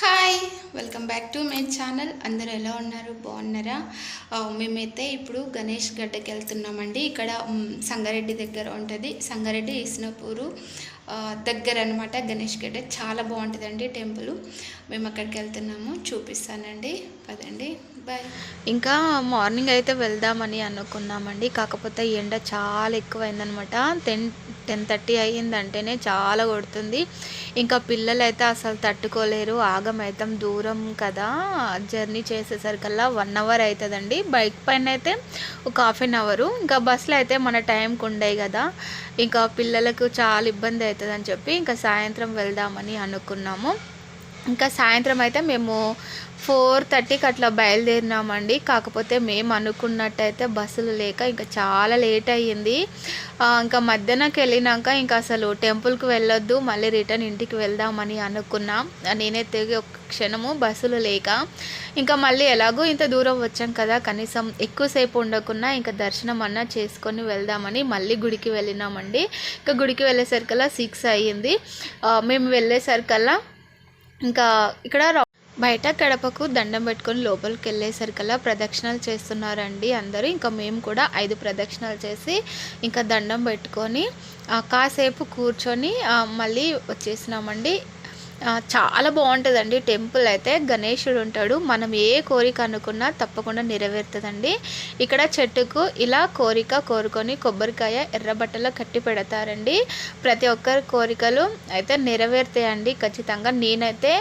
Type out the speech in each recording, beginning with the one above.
Hi welcome back to my channel అందరూ ఎలా ఉన్నారు? బాగున్నారా? మేమైతే ఇప్పుడు గణేష్ గడ్డకి వెళ్తున్నామండి. ఇక్కడ సంగారెడ్డి దగ్గర ఉంటుంది. సంగారెడ్డి ఇస్నపూరు దగ్గర అనమాట గణేష్ గడ్డ. చాలా బాగుంటుందండి టెంపుల్. మేము అక్కడికి వెళ్తున్నాము. చూపిస్తానండి. పదండి. బాయ్ ఇంకా మార్నింగ్ అయితే వెళ్దామని అనుకున్నామండి. కాకపోతే ఎండ చాలా ఎక్కువైందనమాట టెన్ టెన్ థర్టీ అయ్యిందంటేనే చాలా కొడుతుంది. ఇంకా పిల్లలు అయితే అసలు తట్టుకోలేరు ఆగమైతం దూరం కదా. జర్నీ చేసేసరికల్లా వన్ అవర్ అవుతుందండి బైక్ పైన అయితే ఒక హాఫ్ అన్ అవరు. ఇంకా బస్సులో అయితే మన టైంకి ఉండేవి కదా. ఇంకా పిల్లలకు చాలా ఇబ్బంది అవుతుందని చెప్పి ఇంకా సాయంత్రం వెళ్దామని అనుకున్నాము. ఇంకా సాయంత్రం అయితే మేము ఫోర్ థర్టీకి అట్లా బయలుదేరినామండి. కాకపోతే మేము అనుకున్నట్టయితే బస్సులు లేక ఇంకా చాలా లేట్ అయ్యింది. ఇంకా మధ్యాహ్నంకి వెళ్ళినాక ఇంకా అసలు టెంపుల్కి వెళ్ళొద్దు మళ్ళీ రిటర్న్ ఇంటికి వెళ్దామని అనుకున్నాం. నేనే తిరిగి ఒక క్షణము బస్సులు లేక ఇంకా మళ్ళీ ఎలాగో ఇంత దూరం వచ్చాం కదా కనీసం ఎక్కువసేపు ఉండకుండా ఇంకా దర్శనం అన్నా చేసుకొని వెళ్దామని మళ్ళీ గుడికి వెళ్ళినామండి. ఇంకా గుడికి వెళ్ళేసరికల్లా సిక్స్ అయ్యింది. మేము వెళ్ళేసరికల్లా ఇంకా ఇక్కడ బయట గడపకు దండం పెట్టుకొని లోపలికి వెళ్ళేసరికల్లా ప్రదక్షిణలు చేస్తున్నారండి అందరూ. ఇంకా మేము కూడా ఐదు ప్రదక్షిణలు చేసి ఇంకా దండం పెట్టుకొని కాసేపు కూర్చొని మళ్ళీ వచ్చేసినామండి. చాలా బాగుంటుందండి. టెంపుల్ అయితే గణేశుడు ఉంటాడు. మనం ఏ కోరిక అనుకున్నా తప్పకుండా నెరవేరుతుందండి. ఇక్కడ చెట్టుకు ఇలా కోరిక కోరుకొని కొబ్బరికాయ ఎర్రబట్టలో కట్టి పెడతారండి. ప్రతి ఒక్కరి కోరికలు అయితే నెరవేరుతాయండి. ఖచ్చితంగా నేనైతే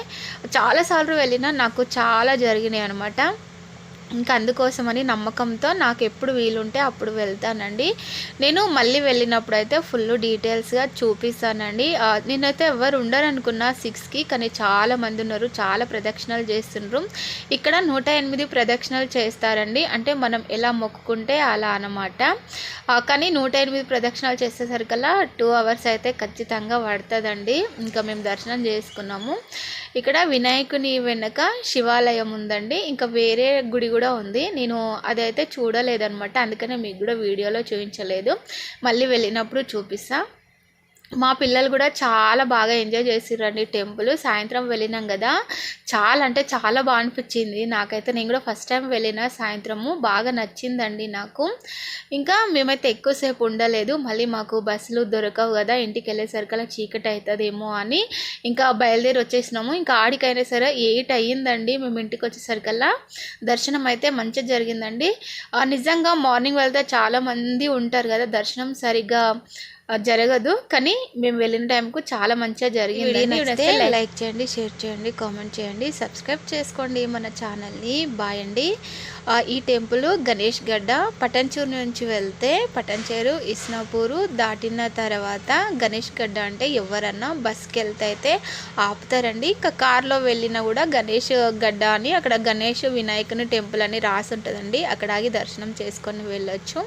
చాలాసార్లు వెళ్ళినా నాకు చాలా జరిగినాయి అనమాట ఇంకా అందుకోసమని నమ్మకంతో నాకు ఎప్పుడు వీలుంటే అప్పుడు వెళ్తానండి. నేను మళ్ళీ వెళ్ళినప్పుడు అయితే ఫుల్ డీటెయిల్స్గా చూపిస్తానండి. నేనైతే ఎవరు ఉండరు అనుకున్నా సిక్స్కి కానీ చాలా మంది ఉన్నారు చాలా ప్రదక్షిణలు చేస్తున్నారు ఇక్కడ నూట ఎనిమిది ప్రదక్షిణలు చేస్తారండి. అంటే మనం ఎలా మొక్కుకుంటే అలా అనమాట కానీ నూట ఎనిమిది ప్రదక్షిణాలు చేసేసరికల్లా టూ అవర్స్ అయితే ఖచ్చితంగా పడుతుందండి. ఇంకా మేము దర్శనం చేసుకున్నాము. ఇక్కడ వినాయకుని వెనక శివాలయం ఉందండి. ఇంకా వేరే గుడి కూడా ఉంది. నేను అదైతే చూడలేదనమాట అందుకనే మీకు కూడా వీడియోలో చూపించలేదు. మళ్ళీ వెళ్ళినప్పుడు చూపిస్తా. మా పిల్లలు కూడా చాలా బాగా ఎంజాయ్ చేసిరండి టెంపుల్. సాయంత్రం వెళ్ళినాం కదా. చాలా అంటే చాలా బాగా అనిపించింది. నాకైతే నేను కూడా ఫస్ట్ టైం వెళ్ళిన సాయంత్రము. బాగా నచ్చిందండి నాకు. ఇంకా మేమైతే ఎక్కువసేపు ఉండలేదు. మళ్ళీ మాకు బస్సులు దొరకవు కదా. ఇంటికి వెళ్ళేసరికి అలా చీకటి అవుతుందేమో అని ఇంకా బయలుదేరి వచ్చేసినాము. ఇంకా ఆడికైనా సరే ఎయిట్ అయ్యిందండి. మేము ఇంటికి వచ్చేసరికల్లా దర్శనం అయితే మంచిగా జరిగిందండి. నిజంగా మార్నింగ్ వెళ్తే చాలామంది ఉంటారు కదా. దర్శనం సరిగ్గా జరగదు. కానీ మేము వెళ్ళిన టైంకు చాలా మంచిగా జరిగింది. లైక్ చేయండి షేర్ చేయండి కామెంట్ చేయండి సబ్స్క్రైబ్ చేసుకోండి మన ఛానల్ని బాయ్ అండి. ఈ టెంపుల్ గణేష్ గడ్డ పటంచూరు నుంచి వెళ్తే పటంచేరు ఇస్నాపూరు దాటిన తర్వాత గణేష్ గడ్డ అంటే ఎవరన్నా బస్కి వెళ్తే అయితే ఆపుతారండి. ఇంకా కార్లో వెళ్ళినా కూడా గణేష్ గడ్డ అని అక్కడ గణేష్ వినాయకుని టెంపుల్ అని రాసి ఉంటుందండి. అక్కడ ఆగి దర్శనం చేసుకొని వెళ్ళొచ్చు.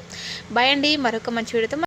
బాయ్ అండి. మరొక మంచి వీడియోతో